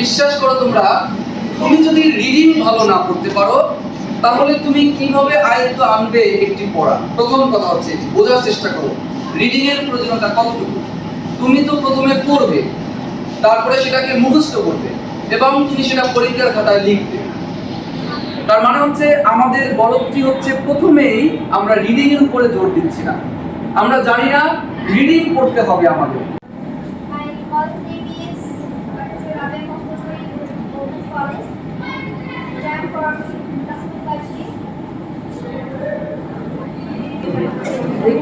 বিশ্বাস করো তোমরা, তুমি যদি রিডিং ভালো না করতে পারো, তাহলে তুমি কীভাবে আয়ত্ত আনবে একটি পড়া? প্রথম কথা হচ্ছে বোঝার চেষ্টা করো। রিডিং এর কতটুকু? তুমি তো প্রথমে পড়বে, তারপরে সেটাকে মুখস্থ করবে, এবং তুমি সেটা পরীক্ষার খাতায় লিখবে। তার মানে হচ্ছে, আমাদের গলতটি হচ্ছে প্রথমেই আমরা রিডিং এর উপরে জোর দিচ্ছি না। আমরা জানি না রিডিং করতে হবে আমাদের।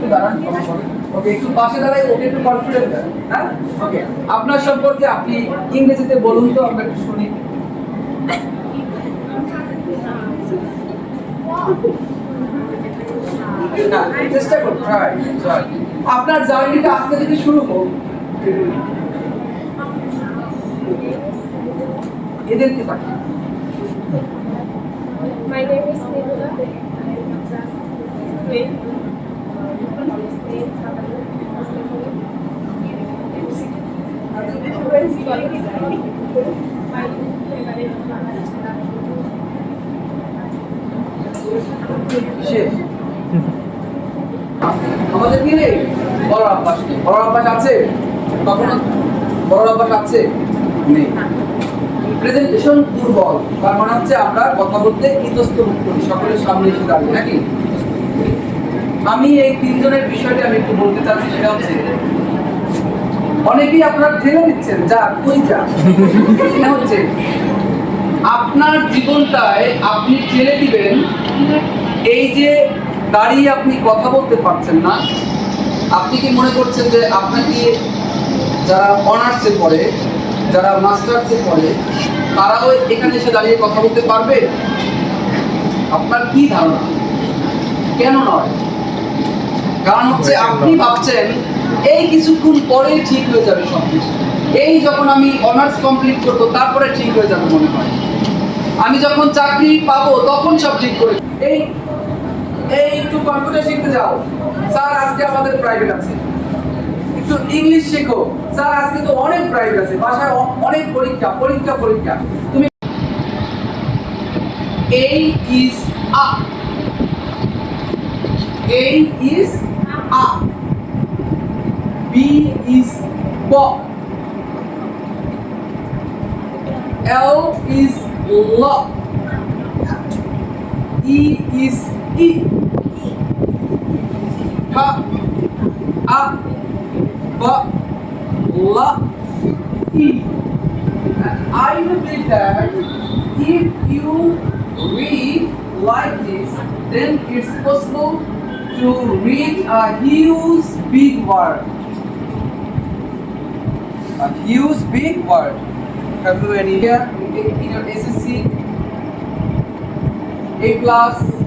একটু দাঁড়ান ওকে একটু পাশে দাঁড়াই ওকে একটু কনফিডেন্ট হ্যাঁ ওকে আপনার সম্পর্কে আপনি ইংরেজিতে বলুন তো আমরা একটু শুনি না, চেষ্টা করুন. আপনার জার্নিটা আজকে থেকে শুরু হোক এদেরকে My name is Nidula. Wait. শেষ আমাদের কি রে বড় অভ্যাস বড় অভ্যাস আছে? কখনো বড় অভ্যাস আছে? নেই। প্রেজেন্টেশন দুর্বল। তার মানে হচ্ছে আমরা কথা বলতে ইতস্ত করি। সকলের সামনে এসে দাঁড়িয়ে, নাকি? আমি এই তিনজনের বিষয়টা আমি একটু বলতে চাচ্ছি, সেটা হচ্ছে অনেকেই আপনার ঠেলে দিচ্ছেন যা তুই যা। এটা হচ্ছে আপনার জীবনটায় আপনি ঠেলে দিবেন এই যে দাঁড়িয়ে আপনি কথা বলতে পারছেন না আপনি কি মনে করছেন যে আপনাকে যারা অনার্সে পড়ে যারা মাস্টার্সে পড়ে তারাও এখানে এসে দাঁড়িয়ে কথা বলতে পারবে? আপনার কি ধারণা? কেন নয়? কারণ হচ্ছে আপনি ভাবছেন এই কিছুক্ষণ পরেই ঠিক হয়ে যাবে সব কিছু এই যখন আমি অনার্স কমপ্লিট করব, তারপরে ঠিক হয়ে যাবে মনে হয়। আমি যখন চাকরি পাবো, তখন সব ঠিক করে এই এই একটু কম্পিউটার শিখতে যাও। স্যার, আজকে আমাদের প্রাইভেট আছে। একটু ইংলিশ শেখো। স্যার, আজকে তো অনেক প্রাইভেট আছে। বাসায় অনেক পরীক্ষা পরীক্ষা পরীক্ষা। তুমি A is a A is a B is bo. L is lo. E is e. Ha, a, ba, la, e. And I believe that if you read like this, then it's possible to read a huge big word. A huge big word. Have you any here in your SSC? A class.